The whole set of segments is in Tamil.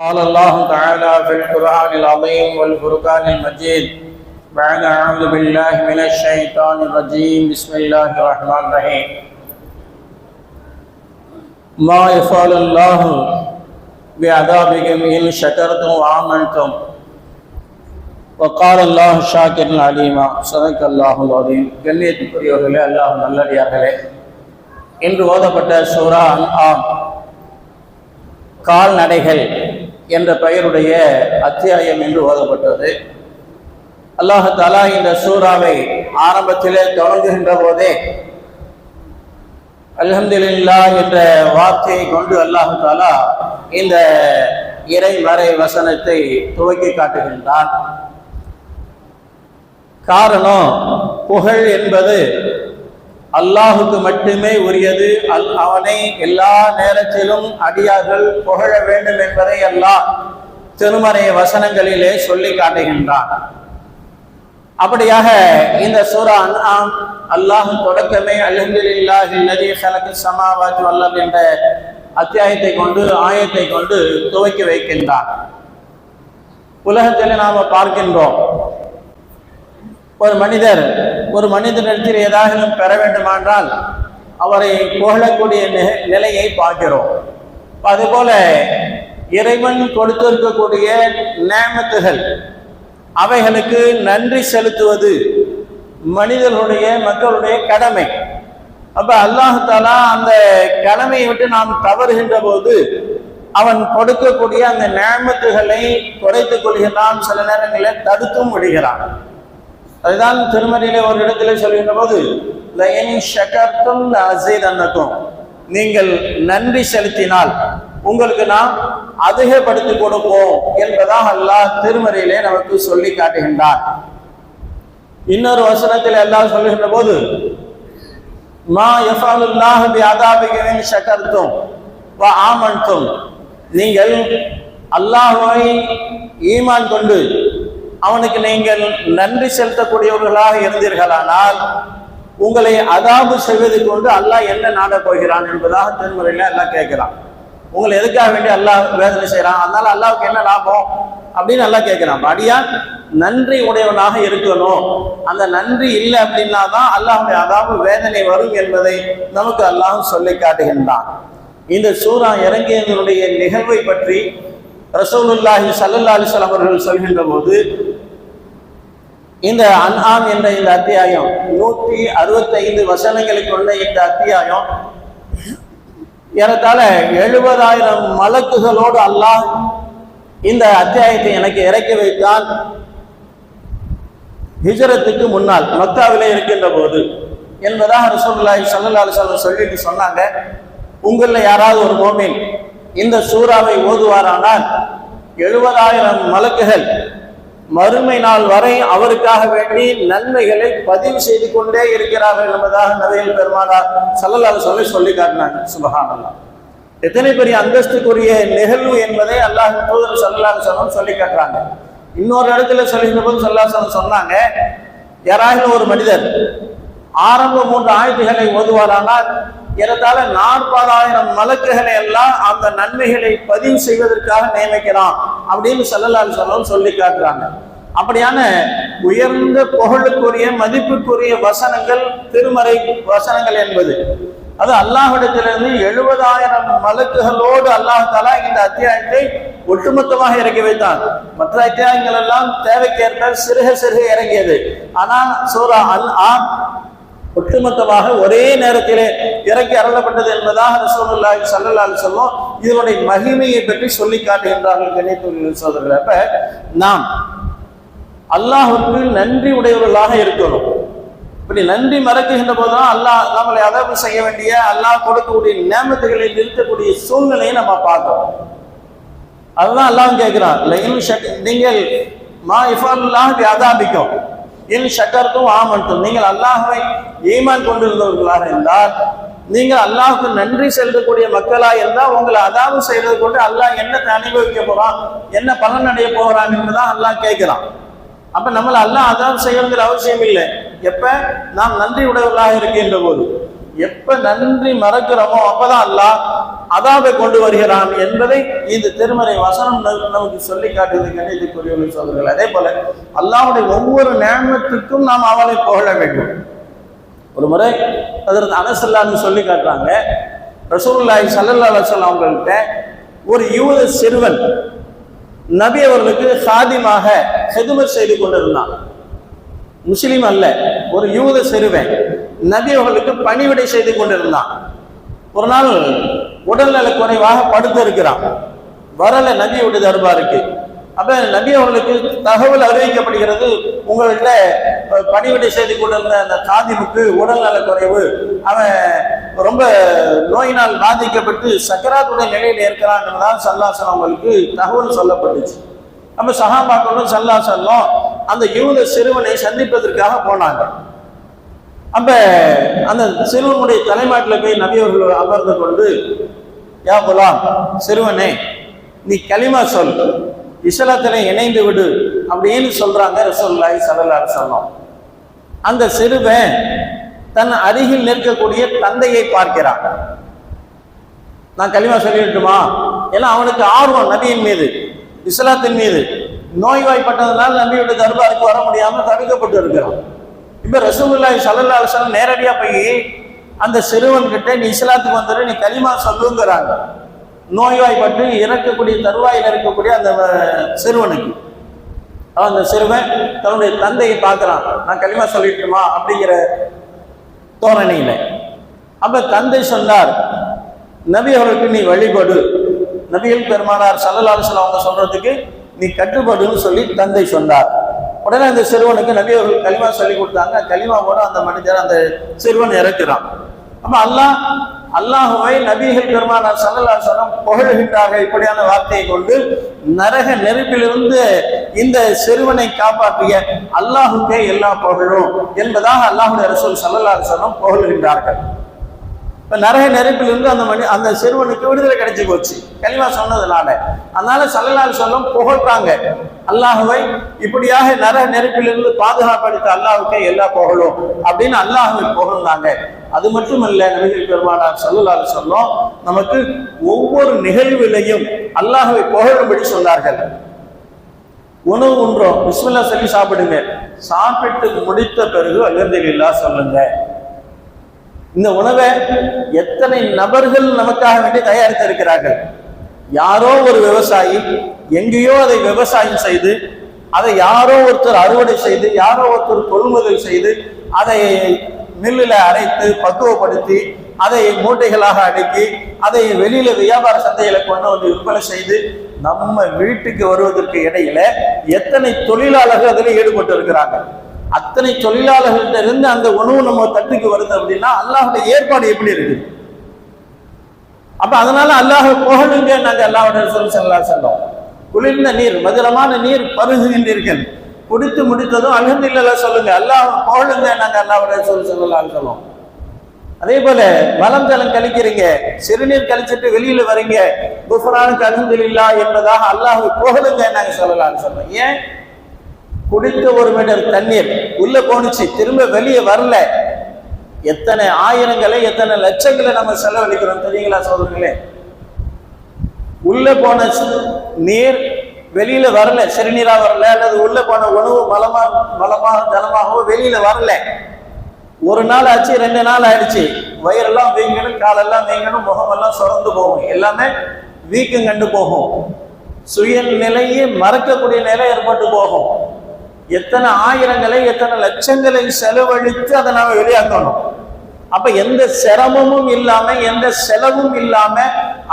قال الله تعالى في القرآن العظيم والفرقان المجيد بعد أعوذ بالله من الشيطان الرجيم بسم الله الرحمن الرحيم ما يفعل الله بعذابكم إن شكرتم وآمنتم وقال الله شاكر عليما صدق الله العظيم கண்ணியத்துக்குரியவர்களே அல்லாஹ் நல்லடியார்களே இன்று ஓதப்பட்ட சூரா ஆம் கால்நடைகள் என்ற பெயருடைய அத்தியாயம் என்று ஓதப்பட்டது. அல்லாஹாலா இந்த சூறாவை ஆரம்பத்திலே தொடங்குகின்ற போதே அல்ஹம்துலில்லா என்ற வார்த்தையை கொண்டு அல்லாஹு தாலா இந்த இறை வரை வசனத்தை துவக்கி காட்டுகின்றான். காரணம் புகழ் என்பது அல்லாஹுக்கு மட்டுமே உரியது. அல் அவனை எல்லா நேரத்திலும் அடியார்கள் புகழ வேண்டும் என்பதை அல்லாஹ் திருமறை வசனங்களிலே சொல்லி காட்டுகின்றான். அப்படியாக இந்த சூரா அன்ஆம் அல்லாஹ் தொடக்கமே அல்ஹம்துலில்லாஹி அல்லதி ஹலக ஸமாவாத்தி வல் என்ற அத்தியாயத்தை கொண்டு ஆயத்தை கொண்டு துவக்கி வைக்கின்றான். உலகத்தில் நாம பார்க்கின்றோம். ஒரு மனிதர் ஒரு மனிதனிடத்தில் ஏதாவது பெற வேண்டுமென்றால் அவரை புகழக்கூடிய நிலையை பார்க்கிறோம். அதுபோல இறைவன் கொடுத்திருக்கக்கூடிய நேமத்துகள் அவைகளுக்கு நன்றி செலுத்துவது மனிதர்களுடைய மக்களுடைய கடமை. அப்ப அல்லாஹாலா அந்த கடமையை விட்டு நாம் தவறுகின்ற போது அவன் கொடுக்கக்கூடிய அந்த நேமத்துகளை குறைத்துக் கொள்கிறான் சில நேரங்களில் தடுத்தும் விடுகிறான். அதுதான் திருமறையிலே ஒரு இடத்துல சொல்கின்ற போது லயன் நீங்கள் நன்றி செலுத்தினால் உங்களுக்கு நாம் அதிகப்படுத்தி கொடுப்போம் என்பதாக அல்லாஹ் திருமறையிலே நமக்கு சொல்லி காட்டுகின்றார் இன்னொரு வசனத்தில் அல்லாஹ் சொல்லுகின்ற போது மா யஃபாலுல்லாஹ் பி அதாபிகின் ஷகர்த்தும் வா ஆமன்தும். நீங்கள் அல்லாஹுவை ஈமான் கொண்டு அவனுக்கு நீங்கள் நன்றி செலுத்தக்கூடியவர்களாக இருந்தீர்களானால் உங்களை அதாபு செய்வது கொண்டு அல்லாஹ் என்ன நாடப் போகிறான் என்பதாக திருமுறையில எல்லாம் கேட்கிறான். உங்களை எதுக்காக வேண்டி அல்லாஹ் வேதனை செய்கிறான்? அதனால அல்லாவுக்கு என்ன லாபம்? அப்படின்னு நல்லா கேட்கிறான். அடியா நன்றி உடையவனாக இருக்கணும். அந்த நன்றி இல்லை அப்படின்னா தான் அல்லாஹுடைய அதாபு வேதனை வரும் என்பதை நமக்கு அல்லாஹ் சொல்லி காட்டுகின்றான். இந்த சூரா இறங்கியதனுடைய நிகழ்வை பற்றி ரசூலுல்லாஹி சல்லா அலிஸ்லாம் அவர்கள் சொல்கின்ற போது இந்த அன்ஆம் என்ற இந்த அத்தியாயம் நூற்றி அறுபத்தைந்து வசனங்களை கொண்ட இந்த அத்தியாயம் ஏறத்தாழ எழுபதாயிரம் மலக்குகளோடு அல்லாஹ் இந்த அத்தியாயத்தை எனக்கு இறக்கி வைத்தான். ஹிஜரத்துக்கு முன்னால் மக்காவிலே இருக்கின்ற போது என்பதாக ரசூலுல்லாஹி சல்லா அலைஹி சொல்லிட்டு சொன்னாங்க. உங்களில் யாராவது ஒரு மோமின் இந்த சூறாவை ஓதுவாரானால் எழுபதாயிரம் மலக்குகள் மறுமை நாள் வரை அவருக்காக வேண்டி நன்மைகளை பதிவு செய்து கொண்டே இருக்கிறார்கள் என்பதாக நபிகள் பெருமானார் சல்லல்லாஹு சொல்லி சொல்லி காட்டினாங்க. சுபஹானல்லாஹ். எத்தனை பெரிய அந்தஸ்துக்குரிய நிகழ்வு என்பதை அல்லாஹ் தூதர் சல்லல்லாஹு சொல்லம் சொல்லி காட்டுறாங்க. இன்னொரு இடத்துல சொல்லுகின்ற போது சல்லாஹ் சொன்னாங்க யாராவது ஒரு மனிதர் ஆரம்ப மூன்று ஆயுதங்களை ஓதுவாரானால் ஏறத்தாழ நாற்பதாயிரம் மலக்குகளை எல்லாம் அந்த நன்மைகளை பதிவு செய்வதற்காக நியமிக்கிறான் அப்படின்னு சொல்லலால் சொல்லம் சொல்லி காட்டுறாங்க. அப்படியான உயர்ந்த புகழுக்குரிய மதிப்புக்குரிய வசனங்கள் திருமறை வசனங்கள் என்பது. அது அல்லாஹிடத்திலிருந்து எழுபதாயிரம் மலக்குகளோடு அல்லாஹாலா இந்த அத்தியாயத்தை ஒட்டுமொத்தமாக இறக்கி வைத்தான். மற்ற அத்தியாயங்கள் எல்லாம் தேவைக்கேற்ப சிறுக சிறுக இறங்கியது. ஆனால் சூரா அல் ஆம் ஒட்டுமொத்தமாக ஒரே நேரத்திலே இறக்கி அருளப்பட்டது என்பதாக ரசோல்லாஹி ஸல்லல்லாஹு சொல்லும் இதனுடைய மகிமையை பற்றி சொல்லி காட்டுகின்றார்கள் கணித்துள்ள சோதரர்கள் அப்ப நாம் அல்லாஹுக்கு நன்றி உடையவர்களாக இருக்கணும். இப்படி நன்றி மறக்குகின்ற போதுதான் அல்லாஹ் நம்மளை அதவு செய்ய வேண்டிய அல்லாஹ் கொடுக்கக்கூடிய நியமத்துகளை நிறுத்தக்கூடிய சூழ்நிலையை நம்ம பார்க்கணும். அதுதான் அல்லாஹ் கேட்கிறான் லைன் நீங்கள் மா இஃபாலுல்லாஹ் பி அதாபிக்கும். இன் ஷக்கர்த்தும் ஆமன்தும் நீங்கள் அல்லாஹுவை ஈமான் கொண்டிருந்தவர்களாக இருந்தால் நீங்கள் அல்லாஹுக்கு நன்றி செலுத்தக்கூடிய மக்களா இருந்தால் உங்களை அதாவது செய்யறது கொண்டு அல்லாஹ் என்ன அனுபவிக்க போறான் என்ன பலன் அடைய போகிறான் என்றுதான் அல்லாஹ் கேட்கிறான். அப்ப நம்மள அல்லாஹ் அதாவது செய்யணுங்கிற அவசியம் இல்லை எப்ப? நாம் நன்றி உடையவர்களாக இருக்கின்ற போது. எப்ப நன்றி மறக்கிறோமோ அப்பதான் அல்லாஹ் அதாவை கொண்டு வருகிறான் என்பதை இந்த திருமறை வசனம் நமக்கு சொல்லி காட்டுவது கணிதக்குரியவர்கள் சொல்கிறார்கள் அதே போல அல்லாவுடைய ஒவ்வொரு நேமத்துக்கும் நாம் அவளை புகழ வேண்டும். ஒரு முறை அதற்கு அனசல்லான்னு சொல்லி காட்டுறாங்க ரசூல்லாய் சல்லல்லா அலைஹி அவங்கள்ட்ட ஒரு யூத சிறுவன் நபி அவர்களுக்கு சாதிமாக செதுமர் செய்து கொண்டிருந்தான். முஸ்லீம் அல்ல ஒரு யூத சிறுவன். நபி அவர்களுக்கு பணிவிடை செய்து கொண்டிருந்தான். ஒரு நாள் உடல்நல குறைவாக படுத்து இருக்கிறான். வரல நபியுடைய தர்பாருக்கு. அப்ப நபி அவர்களுக்கு தகவல் அறிவிக்கப்படுகிறது உங்கள்கிட்ட பணிவிடை செய்து கொண்டிருந்த அந்த காதிமுக்கு உடல்நல குறைவு. அவன் ரொம்ப நோயினால் பாதிக்கப்பட்டு சக்கராத்துடைய நிலையில் இருக்கிறான் தான் சல்லாசன் அவங்களுக்கு தகவல் சொல்லப்பட்டுச்சு. நம்ம சகாபாக்களும் சல்லாசனும் அந்த யூத சிறுவனை சந்திப்பதற்காக போனாங்க. அப்ப அந்த சிறுவனுடைய தலைமாட்டில் போய் நபியவர்கள் அமர்ந்து கொண்டு யா குலாம் சிறுவனே நீ களிமா சொல். இஸ்லாத்துல இணைந்து விடு. அப்படின்னு சொல்றாங்க ரசூலுல்லாஹி ஸல்லல்லாஹு அலைஹி அந்த சிறுவன் தன் அருகில் நிற்கக்கூடிய தந்தையை பார்க்கிறான். நான் களிமா சொல்லிட்டுமா ஏன்னா அவனுக்கு ஆர்வம் நபியின் மீது இஸ்லாத்தின் மீது. நோய்வாய்ப்பட்டதுனால நபியுடைய தர்பாருக்கு வர முடியாமல் தடுக்கப்பட்டு இருக்கிறான். இப்போ ரசூலுல்லாஹி ஸல்லல்லாஹு அலைஹி நேரடியாக போய் அந்த சிறுவன் கிட்ட நீ இஸ்லாத்துக்கு வந்துரு நீ களிமா சொல்லுங்கிறாங்க. நோய்வாய்ப்பட்டு இறக்கக்கூடிய தருவாயில் இருக்கக்கூடிய அந்த சிறுவனுக்கு. அந்த சிறுவன் தன்னுடைய தந்தையை பார்க்குறான். நான் களிமா சொல்லிட்டுமா? அப்படிங்கிற தோரணையில். அப்போ தந்தை சொன்னார் நபி அவர்களுக்கு நீ வழிபடு. நபிகள் பெருமானார் சல்லல்லாஹு அவங்க சொல்றதுக்கு நீ கட்டுப்படுன்னு சொல்லி தந்தை சொன்னார். உடனே அந்த சிறுவனுக்கு நபி அவர்கள் களிமா சொல்லி கொடுத்தாங்க. களிமாவோட அந்த மனிதர் அந்த சிறுவன் இறக்குறான். அப்ப அல்லாஹ் அல்லாஹுவை நபிகள் பெருமான சல்லல்லாஹு சொல்லம் புகழ்கின்றார்கள் இப்படியான வார்த்தையை கொண்டு நரக நெருப்பிலிருந்து இந்த சிறுவனை காப்பாற்றிய அல்லாஹுக்கே எல்லா புகழும் என்பதாக அல்லாஹுடைய ரசூல் சல்லல்லாஹு சொல்லம் புகழ்கின்றார்கள். இப்போ நிறைய நெருப்பிலிருந்து அந்த மணி அந்த சிறுவனுக்கு விடுதலை கிடைச்சி போச்சு. கலிமா சொன்னதுனால. அதனால சல்லலால் சொல்லும் புகழ்றாங்க. அல்லாஹுவை இப்படியாக நிறைய நெருப்பிலிருந்து பாதுகாப்படுத்த அல்லாஹுக்கே எல்லா புகழும் அப்படின்னு அல்லாஹுவை புகழ்ந்தாங்க அது மட்டும் இல்ல நபிகள் பெருமானார் சல்லலால் சொல்லும் நமக்கு ஒவ்வொரு நிகழ்விலையும் அல்லாஹுவை புகழும்படி சொன்னார்கள். உணவு உன்றோம் விஸ்வல்லா சொல்லி சாப்பிடுங்க. சாப்பிட்டு முடித்த பிறகு அல்ஹம்துலில்லாஹ் சொல்லுங்க. இந்த உணவை எத்தனை நபர்கள் நமக்காக வேண்டி தயாரித்திருக்கிறார்கள்? யாரோ ஒரு விவசாயி எங்கேயோ அதை விவசாயம் செய்து அதை யாரோ ஒருத்தர் அறுவடை செய்து யாரோ ஒருத்தர் கொள்முதல் செய்து அதை மில்லில் அரைத்து பக்குவப்படுத்தி அதை மூட்டைகளாக அடுக்கி அதை வெளியில வியாபார சந்தையில கொண்டு வந்து விற்பனை செய்து நம்ம வீட்டுக்கு வருவதற்கு இடையில எத்தனை தொழிலாளர்கள் அதில் ஈடுபட்டு இருக்கிறாங்க அத்தனை தொழிலாளர்கள்ட்ட இருந்து அந்த உணவு நம்ம தட்டுக்கு வருது அப்படின்னா அல்லாஹோட ஏற்பாடு எப்படி இருக்கு? அப்ப அதனால அல்லாஹ் புகழுங்க நாங்க அல்லாவோட சொல்லி செல்லா செல்லும் குளிர்ந்த நீர் மதுரமான நீர் பருகுகின்றீர்கள் குடித்து முடித்ததும் அல்ஹம்துலில்லாஹ் சொல்லுங்க அல்லாஹ் புகழுங்க நாங்க அல்லாவோட சொல்லி செல்லலாம் சொல்லுவோம் அதே போல மலம் ஜலம் கழிக்கிறீங்க சிறுநீர் கழிச்சிட்டு வெளியில வரீங்க குஃபரானுக்கு இல்லா என்பதாக அல்லாஹ் புகழுங்க நாங்க சொல்லலாம்னு சொல்றோம் ஏன்? குடித்த ஒரு மீட்டர் தண்ணீர். உள்ள போணுச்சு. திரும்ப வெளியே வரல. எத்தனை ஆயிரங்களை எத்தனை லட்சங்களை நம்ம செலவழிக்கிறோம் தெரியுங்களா சோதர்களே உள்ள போன நீர் வெளியில வரல. சிறுநீரா வரல அல்லது உள்ள போன உணவு மலமா மலமா ஜலமாகவோ வெளியில வரல. ஒரு நாள் ஆச்சு ரெண்டு நாள் ஆயிடுச்சு. வயிறெல்லாம் வீங்கணும் காலெல்லாம் வீங்கணும் முகமெல்லாம் சுரந்து போகும். எல்லாமே வீக்கம் கண்டு போகும். சுய நிலையை மறக்கக்கூடிய நிலை ஏற்பட்டு போகும். எத்தனை ஆயிரங்களை எத்தனை லட்சங்களை செலவழித்து அதை நாம வெளியாக்கணும். அப்ப எந்த சிரமமும் இல்லாம எந்த செலவும் இல்லாம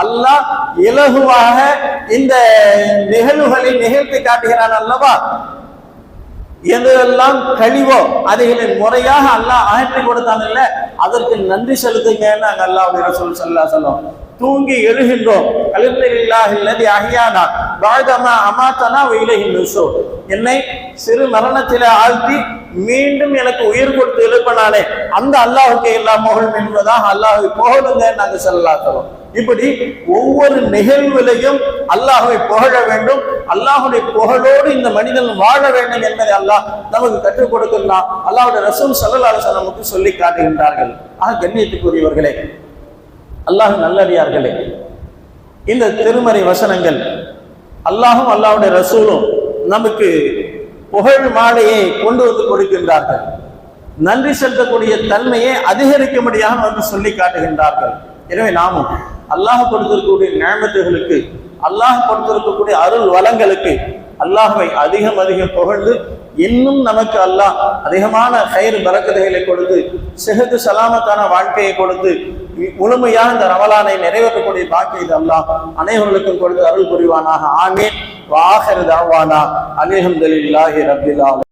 அல்லாஹ் இலகுவாக இந்த நிகழ்வுகளை நிகழ்த்தி காட்டுகிறான் அல்லவா? எதெல்லாம் கழிவோ அதைகளை முறையாக அல்லாஹ் அகற்றி கொடுத்தான் இல்ல அதற்கு நன்றி செலுத்துங்கன்னு நாங்க அல்லாஹ் ரசூல் சல்லா சொல்லுவோம் தூங்கி எழுகின்றோம். கலிந்தில்லாஹில்லதி அஹியானா பாகமா அமாத்தனா இலஹி நுசோ என்னை சிறு மரணத்தில ஆழ்த்தி மீண்டும் எனக்கு உயிர் கொடுத்து எழுப்பினானே அந்த அல்லாஹுக்கு எல்லா புகழும் என்பதாக அல்லாஹை புகழுங்க நாங்கள் சொல்லலாம் இப்படி ஒவ்வொரு நிகழ்விலையும் அல்லாஹுவை புகழ வேண்டும். அல்லாஹுடைய புகழோடு இந்த மனிதன் வாழ வேண்டும் என்பதை அல்லாஹ் நமக்கு கற்றுக் கொடுக்கின்றான் அல்லாஹுடைய ரசூல் சல்லல்லாஹு நமக்கு சொல்லி காட்டுகின்றார்கள். ஆக கண்ணியத்துக்குரியவர்களே அல்லாஹ் நல்லடியார்களே. இந்த திருமறை வசனங்கள் அல்லாஹும் அல்லாவுடைய ரசூலும் நமக்கு புகழ் மாலையை கொண்டு வந்து கொடுக்கின்றார்கள். நன்றி செலுத்தக்கூடிய தன்மையை அதிகரிக்கும்படியாக வந்து சொல்லி காட்டுகின்றார்கள். எனவே நாமும் அல்லாஹ் கொடுத்திருக்கக்கூடிய நியமத்துகளுக்கு அல்லாஹ் கொடுத்திருக்கக்கூடிய அருள் வளங்களுக்கு அல்லாஹை அதிகம் அதிகம் புகழ்ந்து இன்னும் நமக்கு அல்லாஹ் அதிகமான கயிறு பறக்கதைகளை கொடுத்து செஹது சலாமத்தான வாழ்க்கையை கொடுத்து முழுமையாக இந்த ரமலானை நிறைவேற்றக்கூடிய பாக்கியது அல்லாஹ் அனைவர்களுக்கும் கொடுத்து அருள் புரிவானாக. ஆமீன். வாஹிர் தாவானா அலிஹம்துலில்லாஹி ரப்பில் ஆலமீன்.